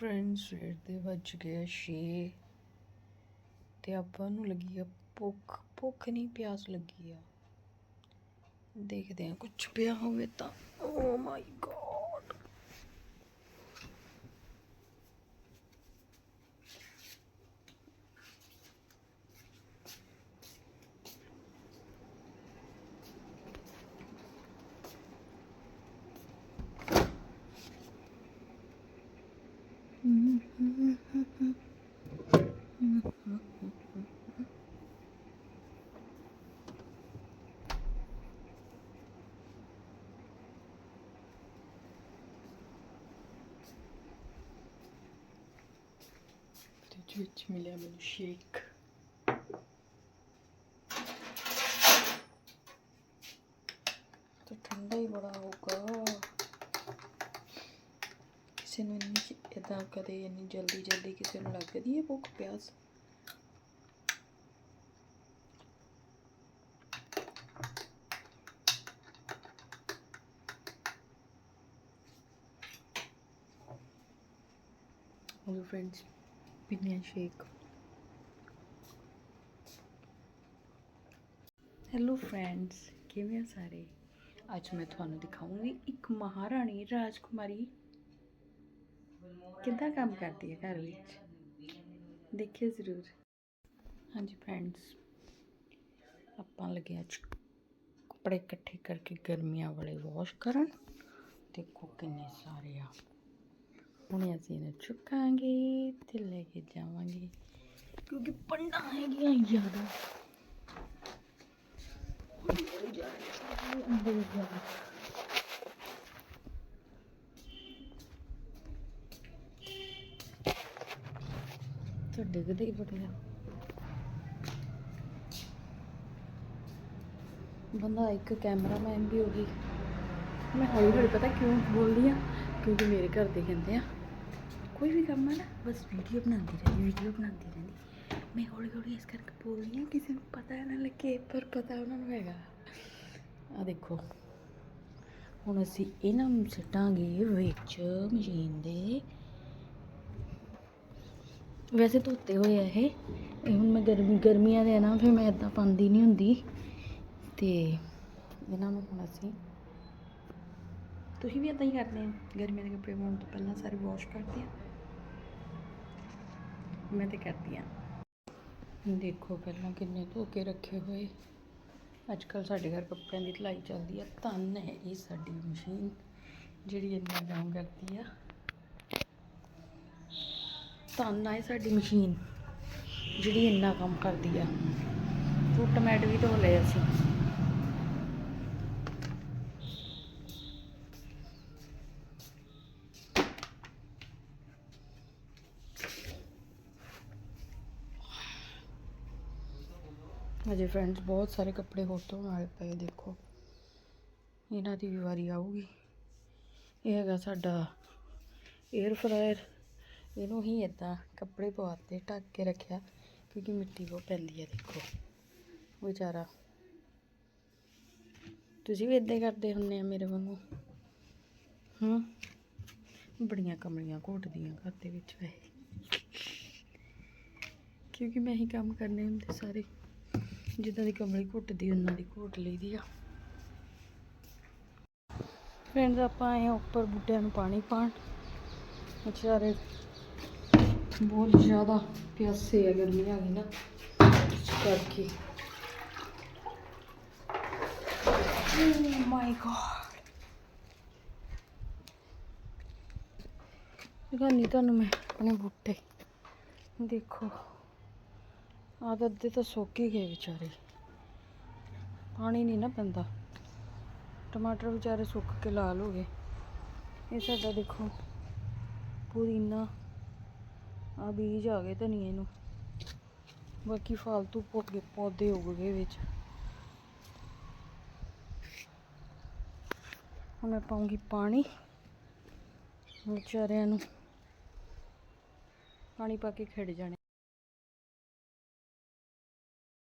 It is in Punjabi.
ਫਰੈਂਡਸ ਸਵੇਰ ਦੇ ਵੱਜ ਗਏ 6 ਤੇ ਆਪਾਂ ਨੂੰ ਲੱਗੀ ਆ ਭੁੱਖ ਭੁੱਖ ਨਹੀਂ ਪਿਆਸ ਲੱਗੀ ਆ। ਦੇਖਦੇ ਆ ਕੁਝ ਪਿਆ ਹੋਵੇ ਤਾਂ। ਓ ਮਾਈ ਗॉड ਤੇ ਵਿੱਚ ਮਿਲਿਆ ਮੈਨੂੰ ਸ਼ੇਕ ਤੇ ਠੰਡਾ ਹੀ ਬੜਾ ਹੋਊਗਾ ਕਿਸੇ ਨੂੰ ਇੰਨੀ ਇਦਾਂ ਕਦੇ ਇੰਨੀ ਜਲਦੀ ਜਲਦੀ ਕਿਸੇ ਨੂੰ ਲੱਗਦੀ ਹੈ ਭੁੱਖ ਪਿਆਸ ਹੈਲੋ ਫਰੈਂਡਸ ਪੀਨੇ ਸ਼ੇਕ ਹੈਲੋ ਫਰੈਂਡਸ ਕਿਵੇਂ ਆ ਸਾਰੇ? ਅੱਜ ਮੈਂ ਤੁਹਾਨੂੰ ਦਿਖਾਉਂਗੀ ਇੱਕ ਮਹਾਰਾਣੀ ਰਾਜਕੁਮਾਰੀ। ਕਿੱਦਾਂ ਕੰਮ ਕਰਦੀ ਹੈ ਘਰ ਵਿੱਚ? ਦੇਖਿਓ ਜ਼ਰੂਰ। ਹਾਂਜੀ ਫਰੈਂਡਸ ਆਪਾਂ ਲੱਗੇ ਅੱਜ ਕੱਪੜੇ ਇਕੱਠੇ ਕਰਕੇ ਗਰਮੀਆਂ ਵਾਲੇ ਵਾਸ਼ ਕਰਨ। ਦੇਖੋ ਕਿੰਨੇ ਸਾਰੇ ਆ। ਹੁਣ ਅਸੀਂ ਇਹਨੂੰ ਚੁੱਕਾਂਗੇ, ਤੇ ਲੈ ਕੇ ਜਾਵਾਂਗੇ। ਕਿਉਂਕਿ ਪੰਡਾ ਹੈਗੀਆਂ ਜ਼ਿਆਦਾ। ਅੰਦਰ ਜਾ ਤਾਂ ਡਿੱਗਦੇ ਹੀ? ਬੜੇ ਬੰਦਾ ਇੱਕ ਕੈਮਰਾਮੈਨ ਵੀ ਹੋ ਗਈ ਮੈਂ ਹੌਲੀ ਹੌਲੀ ਪਤਾ ਕਿਉਂ ਬੋਲਦੀ ਆ ਕਿਉਂਕਿ ਮੇਰੇ ਘਰ ਦੇ ਕਹਿੰਦੇ ਆ ਕੋਈ ਵੀ ਕੰਮ ਹੈ ਨਾ, ਬਸ ਵੀਡੀਓ ਬਣਾਉਂਦੀ ਰਹਿੰਦੀ ਵੀਡੀਓ ਬਣਾਉਂਦੀ ਰਹਿੰਦੀ। ਮੈਂ ਹੌਲੀ ਹੌਲੀ ਇਸ ਕਰਕੇ ਬੋਲਦੀ ਹਾਂ, ਕਿਸੇ ਨੂੰ ਪਤਾ ਨਾ ਲੱਗੇ, ਪਰ ਪਤਾ ਉਹਨਾਂ ਨੂੰ ਹੈਗਾ। ਆ ਦੇਖੋ, ਹੁਣ ਅਸੀਂ ਇਹਨਾਂ ਨੂੰ ਸੱਟਾਂਗੇ ਵਿੱਚ ਮਸ਼ੀਨ ਦੇ। ਵੈਸੇ ਧੋਤੇ ਹੋਏ ਆ ਇਹ। ਇਹ ਹੁਣ ਮੈਂ ਗਰਮੀ, ਗਰਮੀਆਂ ਦੇ ਆ ਨਾ, ਫਿਰ ਮੈਂ ਇਦਾਂ ਪਾਉਂਦੀ ਨਹੀਂ ਹੁੰਦੀ। ਤੇ ਇਹਨਾਂ ਨੂੰ ਹੁਣ ਅਸੀਂ ਤੁਸੀਂ ਵੀ ਇਦਾਂ ਹੀ ਕਰਦੇ ਆ ਗਰਮੀਆਂ ਦੇ ਕੱਪੜੇ ਪਾਉਣ ਤੋਂ ਪਹਿਲਾਂ ਸਾਰੇ ਵਾਸ਼ ਕਰਦੇ ਆ ਮੈਂ ਤੇ ਕਰਦੀ ਆ ਦੇਖੋ ਪਹਿਲਾਂ ਕਿੰਨੇ ਧੋ ਕੇ ਰੱਖੇ ਹੋਏ। ਅੱਜ ਕੱਲ ਸਾਡੇ ਘਰ ਕੱਪੜਿਆਂ ਦੀ ਧਲਾਈ ਚੱਲਦੀ ਆ। ਧੰਨ ਹੈ ਇਹ ਸਾਡੀ ਮਸ਼ੀਨ, ਜਿਹੜੀ ਇੰਨਾ ਕੰਮ ਕਰਦੀ ਆ। ਧੰਨ ਹੈ ਸਾਡੀ ਮਸ਼ੀਨ, ਜਿਹੜੀ ਇੰਨਾ ਕੰਮ ਕਰਦੀ ਆ। ਫੁੱਟ ਮੈਟ ਵੀ ਧੋ ਲਏ ਅਸੀਂ। ਅਜੇ ਫਰੈਂਡਸ ਬਹੁਤ ਸਾਰੇ ਕੱਪੜੇ ਹੋਰ ਧੋਣ ਵਾਲੇ ਪਏ, ਦੇਖੋ। ਇਹਨਾਂ ਦੀ ਵੀ ਵਾਰੀ ਆਊਗੀ। ਇਹ ਹੈਗਾ ਸਾਡਾ 에ਅਰ ਫਰਾਇਰ ਇਹਨੂੰ ਹੀ ਇਦਾਂ ਕੱਪੜੇ ਪਵਾਤੇ, ਢੱਕ ਕੇ ਰੱਖਿਆ, ਕਿਉਂਕਿ ਮਿੱਟੀ ਬਹੁਤ ਪੈਂਦੀ ਹੈ ਦੇਖੋ। ਵਿਚਾਰਾ। ਤੁਸੀਂ ਵੀ ਇਦਾਂ ਕਰਦੇ ਹੁੰਨੇ ਆ ਮੇਰੇ ਵਾਂਗੂ? ਹਾਂ? ਬੜੀਆਂ ਕਮਲੀਆਂ ਘੋਟਦੀਆਂ ਘਰ ਦੇ ਵਿੱਚ ਵੈਸੇ। ਕਿਉਂਕਿ ਮੈਂ ਹੀ ਕੰਮ ਕਰਨੇ ਹੁੰਦੇ ਸਾਰੇ। ਜਿੱਦਾਂ ਦੀ ਕਮਲੀ ਘੁੱਟਦੀ, ਉਹਨਾਂ ਦੀ ਘੋਟ ਲਈਦੀ ਆ। ਫਰੈਂਡਸ ਆਪਾਂ ਆਏ ਉੱਪਰ ਬੂਟਿਆਂ ਨੂੰ ਪਾਣੀ ਪਾਣ ਵਿਚਾਰੇ ਬਹੁਤ ਜ਼ਿਆਦਾ ਪਿਆਸੇ ਆ ਗਰਮੀ ਆ ਗਈ ਨਾ, ਇਸ ਕਰਕੇ। ਓ ਮਾਈ ਗॉड ਦਿਖਾਉਂਦੀ ਤੁਹਾਨੂੰ ਮੈਂ ਆਪਣੇ ਬੂਟੇ। ਦੇਖੋ। ਆਹ ਤਾਂ ਅੱਧੇ ਤਾਂ ਸੁੱਕ ਹੀ ਗਏ ਵਿਚਾਰੇ। ਪਾਣੀ ਨਹੀਂ ਨਾ ਪੈਂਦਾ। ਟਮਾਟਰ ਵਿਚਾਰੇ ਸੁੱਕ ਕੇ ਲਾਲ ਹੋ ਗਏ। ਇਹ ਸਾਡਾ ਦੇਖੋ, ਪੁਦੀਨਾ ਆ ਬੀਜ ਆ ਗਏ ਧਨੀਏ ਨੂੰ। ਬਾਕੀ ਫਾਲਤੂ ਪੌਦੇ ਪੌਦੇ ਉੱਗ ਗਏ ਵਿੱਚ। ਹੁਣ ਮੈਂ ਪਾਉਂਗੀ ਪਾਣੀ ਵਿਚਾਰਿਆਂ ਨੂੰ। ਪਾਣੀ ਪਾ ਕੇ ਖਿੜ ਜਾਣੇ।